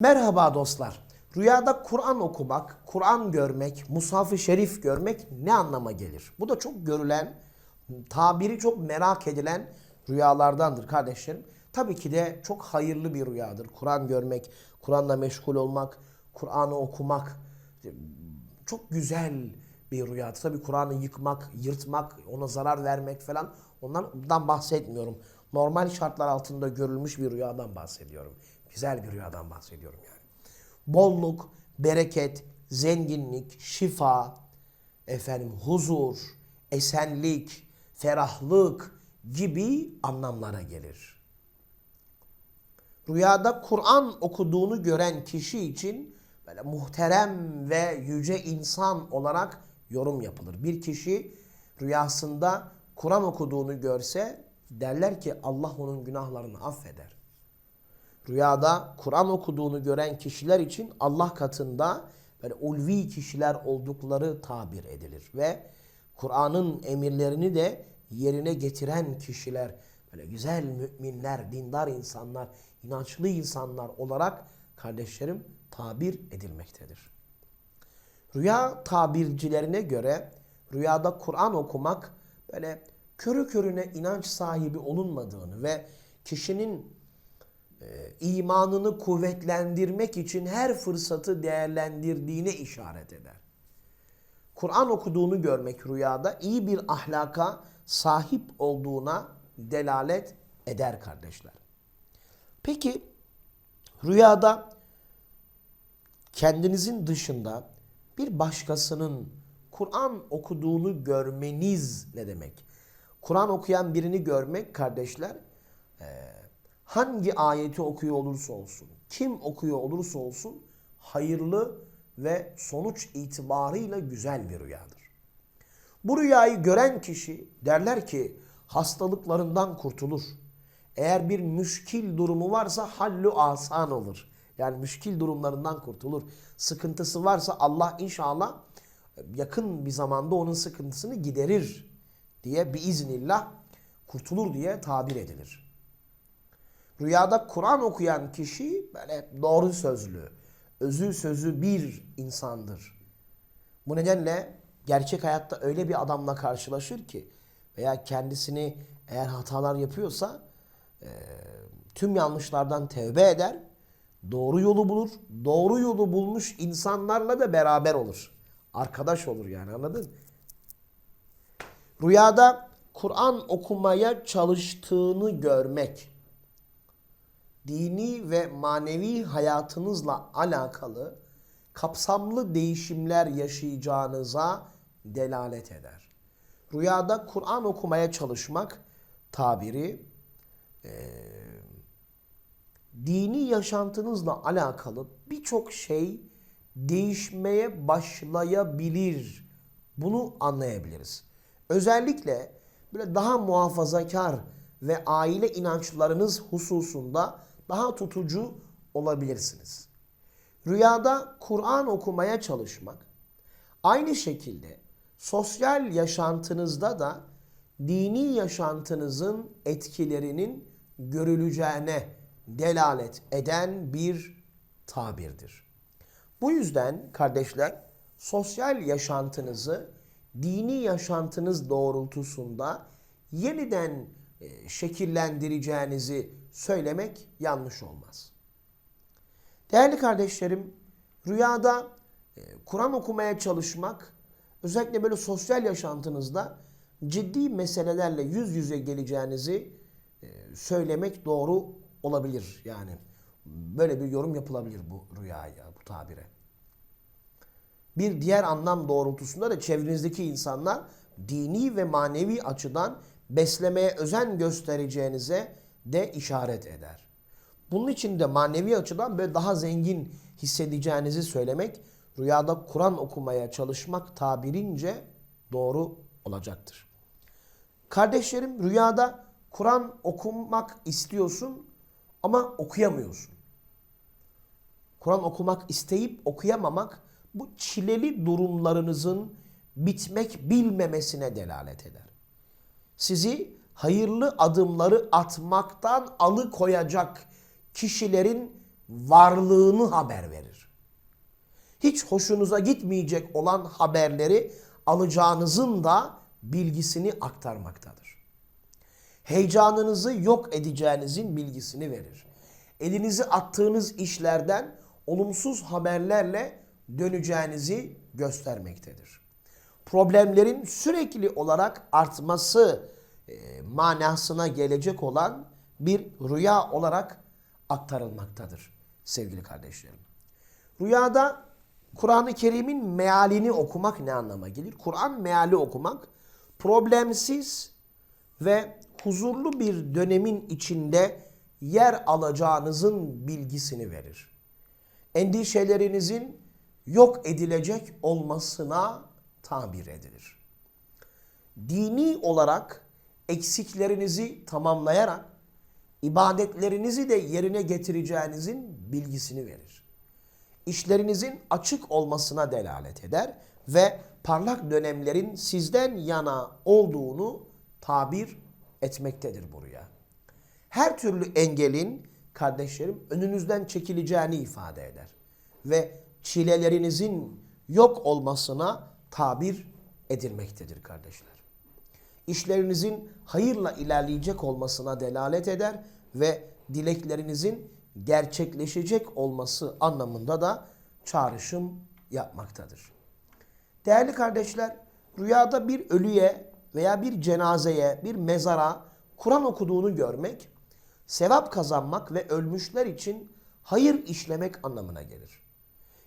Merhaba dostlar. Rüyada Kur'an okumak, Kur'an görmek, Mushaf-ı Şerif görmek ne anlama gelir? Bu da çok görülen, tabiri çok merak edilen rüyalardandır kardeşlerim. Tabii ki de çok hayırlı bir rüyadır. Kur'an görmek, Kur'an'la meşgul olmak, Kur'an'ı okumak çok güzel bir rüyadır. Tabii Kur'an'ı yıkmak, yırtmak, ona zarar vermek falan onlardan bahsetmiyorum. Normal şartlar altında görülmüş bir rüyadan bahsediyorum. Güzel bir rüyadan bahsediyorum yani. Bolluk, bereket, zenginlik, şifa, efendim huzur, esenlik, ferahlık gibi anlamlara gelir. Rüyada Kur'an okuduğunu gören kişi için böyle muhterem ve yüce insan olarak yorum yapılır. Bir kişi rüyasında Kur'an okuduğunu görse derler ki Allah onun günahlarını affeder. Rüyada Kur'an okuduğunu gören kişiler için Allah katında böyle ulvi kişiler oldukları tabir edilir. Ve Kur'an'ın emirlerini de yerine getiren kişiler, böyle güzel müminler, dindar insanlar, inançlı insanlar olarak kardeşlerim tabir edilmektedir. Rüya tabircilerine göre rüyada Kur'an okumak böyle körü körüne inanç sahibi olunmadığını ve kişinin imanını kuvvetlendirmek için her fırsatı değerlendirdiğine işaret eder. Kur'an okuduğunu görmek rüyada iyi bir ahlaka sahip olduğuna delalet eder kardeşler. Peki rüyada kendinizin dışında bir başkasının Kur'an okuduğunu görmeniz ne demek? Kur'an okuyan birini görmek kardeşler hangi ayeti okuyor olursa olsun, kim okuyor olursa olsun hayırlı ve sonuç itibarıyla güzel bir rüyadır. Bu rüyayı gören kişi derler ki hastalıklarından kurtulur. Eğer bir müşkil durumu varsa hallu asan olur. Yani müşkil durumlarından kurtulur. Sıkıntısı varsa Allah inşallah yakın bir zamanda onun sıkıntısını giderir diye biiznillah kurtulur diye tabir edilir. Rüyada Kur'an okuyan kişi böyle doğru sözlü, özü sözü bir insandır. Bu nedenle gerçek hayatta öyle bir adamla karşılaşır ki veya kendisini eğer hatalar yapıyorsa e, tüm yanlışlardan tevbe eder, doğru yolu bulur, doğru yolu bulmuş insanlarla da beraber olur. Arkadaş olur yani anladın? Rüyada Kur'an okumaya çalıştığını görmek dini ve manevi hayatınızla alakalı kapsamlı değişimler yaşayacağınıza delalet eder. Rüyada Kur'an okumaya çalışmak tabiri e, dini yaşantınızla alakalı birçok şey değişmeye başlayabilir. Bunu anlayabiliriz. Özellikle böyle daha muhafazakar ve aile inançlarınız hususunda daha tutucu olabilirsiniz. Rüyada Kur'an okumaya çalışmak, aynı şekilde sosyal yaşantınızda da dini yaşantınızın etkilerinin görüleceğine delalet eden bir tabirdir. Bu yüzden kardeşler sosyal yaşantınızı dini yaşantınız doğrultusunda yeniden şekillendireceğinizi söylemek yanlış olmaz. Değerli kardeşlerim, rüyada e, Kur'an okumaya çalışmak, özellikle böyle sosyal yaşantınızda ciddi meselelerle yüz yüze geleceğinizi e, söylemek doğru olabilir. Yani böyle bir yorum yapılabilir bu rüyaya, bu tabire. Bir diğer anlam doğrultusunda da çevrenizdeki insanlar dini ve manevi açıdan beslemeye özen göstereceğinize de işaret eder. Bunun için de manevi açıdan böyle daha zengin hissedeceğinizi söylemek, rüyada Kur'an okumaya çalışmak tabirince doğru olacaktır. Kardeşlerim rüyada Kur'an okumak istiyorsun ama okuyamıyorsun. Kur'an okumak isteyip okuyamamak bu çileli durumlarınızın bitmek bilmemesine delalet eder sizi hayırlı adımları atmaktan alıkoyacak kişilerin varlığını haber verir. Hiç hoşunuza gitmeyecek olan haberleri alacağınızın da bilgisini aktarmaktadır. Heyecanınızı yok edeceğinizin bilgisini verir. Elinizi attığınız işlerden olumsuz haberlerle döneceğinizi göstermektedir. Problemlerin sürekli olarak artması e, manasına gelecek olan bir rüya olarak aktarılmaktadır sevgili kardeşlerim. Rüyada Kur'an-ı Kerim'in mealini okumak ne anlama gelir? Kur'an meali okumak problemsiz ve huzurlu bir dönemin içinde yer alacağınızın bilgisini verir. Endişelerinizin yok edilecek olmasına tabir edilir. Dini olarak eksiklerinizi tamamlayarak ibadetlerinizi de yerine getireceğinizin bilgisini verir. İşlerinizin açık olmasına delalet eder ve parlak dönemlerin sizden yana olduğunu tabir etmektedir buraya. Her türlü engelin kardeşlerim önünüzden çekileceğini ifade eder ve çilelerinizin yok olmasına tabir edilmektedir kardeşler. İşlerinizin hayırla ilerleyecek olmasına delalet eder ve dileklerinizin gerçekleşecek olması anlamında da çağrışım yapmaktadır. Değerli kardeşler, rüyada bir ölüye veya bir cenazeye, bir mezara Kur'an okuduğunu görmek, sevap kazanmak ve ölmüşler için hayır işlemek anlamına gelir.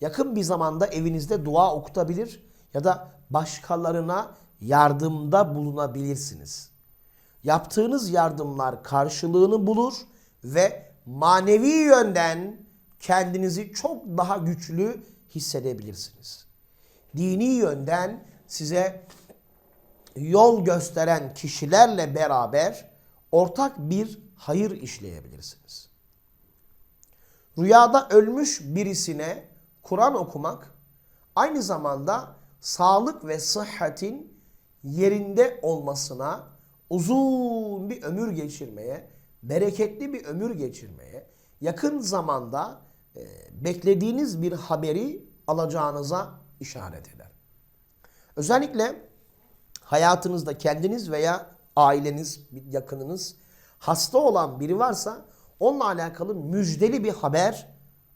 Yakın bir zamanda evinizde dua okutabilir ya da başkalarına yardımda bulunabilirsiniz. Yaptığınız yardımlar karşılığını bulur ve manevi yönden kendinizi çok daha güçlü hissedebilirsiniz. Dini yönden size yol gösteren kişilerle beraber ortak bir hayır işleyebilirsiniz. Rüyada ölmüş birisine Kur'an okumak aynı zamanda sağlık ve sıhhatin yerinde olmasına, uzun bir ömür geçirmeye, bereketli bir ömür geçirmeye, yakın zamanda e, beklediğiniz bir haberi alacağınıza işaret eder. Özellikle hayatınızda kendiniz veya aileniz, yakınınız hasta olan biri varsa onunla alakalı müjdeli bir haber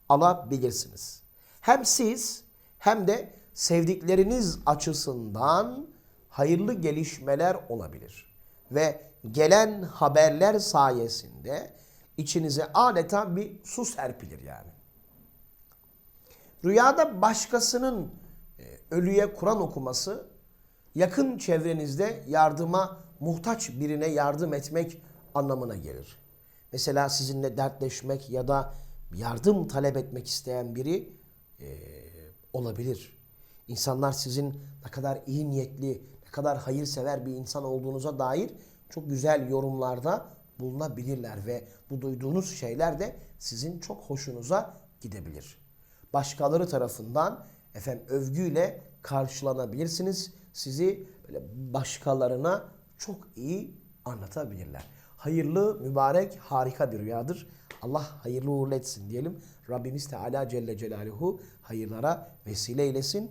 alabilirsiniz. Hem siz hem de sevdikleriniz açısından hayırlı gelişmeler olabilir. Ve gelen haberler sayesinde içinize adeta bir su serpilir yani. Rüyada başkasının e, ölüye Kur'an okuması yakın çevrenizde yardıma muhtaç birine yardım etmek anlamına gelir. Mesela sizinle dertleşmek ya da yardım talep etmek isteyen biri e, olabilir. İnsanlar sizin ne kadar iyi niyetli, ne kadar hayırsever bir insan olduğunuza dair çok güzel yorumlarda bulunabilirler ve bu duyduğunuz şeyler de sizin çok hoşunuza gidebilir. Başkaları tarafından efendim övgüyle karşılanabilirsiniz. Sizi böyle başkalarına çok iyi anlatabilirler. Hayırlı, mübarek, harika bir rüyadır. Allah hayırlı uğurlu etsin diyelim. Rabbimiz Teala Celle Celaluhu hayırlara vesile eylesin.